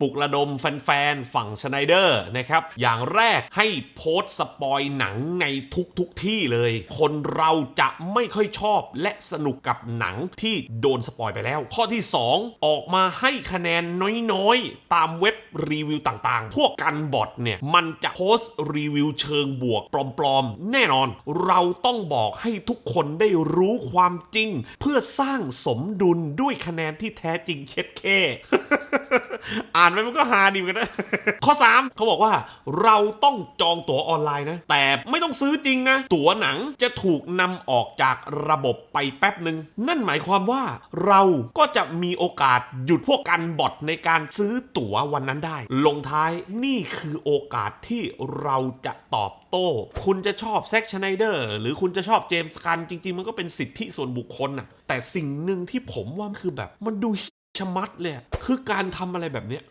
ปลุกระดมแฟนๆ ฝั่งชไนเดอร์นะครับ อย่างแรกให้โพสต์สปอยหนังในทุกๆทที่เลย คนเราจะไม่ค่อยชอบและสนุกกับหนังที่โดนสปอยไปแล้ว ข้อที่ 2 ออกมาให้คะแนนน้อยๆ ตามเว็บรีวิวต่างๆ พวกกันบอทเนี่ย มันจะโพสต์รีวิวเชิงบวกปลอมๆ แน่นอน เราต้องบอกให้ทุกคนได้รู้ความจริง เพื่อสร้างสมดุลด้วยคะแนนที่แท้จริงเช็ดเค อ่านไปมันก็ฮาดีเหมือนกันนะ ข้อ 3 เขาบอกว่าเราต้องจองตั๋วออนไลน์นะ แต่ไม่ต้องซื้อจริงนะ ตั๋วหนังจะถูกนำออกจากระบบไปแป๊บหนึ่ง นั่นหมายความว่าเราก็จะมีโอกาสหยุดพวกกันบอทในการซื้อตั๋ววันนั้นได้ ลงท้ายนี่คือโอกาสที่เราจะตอบโต้ คุณจะชอบแซ็กชไนเดอร์ หรือคุณจะชอบเจมส์กันจริง ๆ มันก็เป็นสิทธิส่วนบุคคลน่ะแต่สิ่งหนึ่งที่ผมว่าคือแบบมันดู ชะมัดเลยอะคือการทำอะไรแบบเนี้ย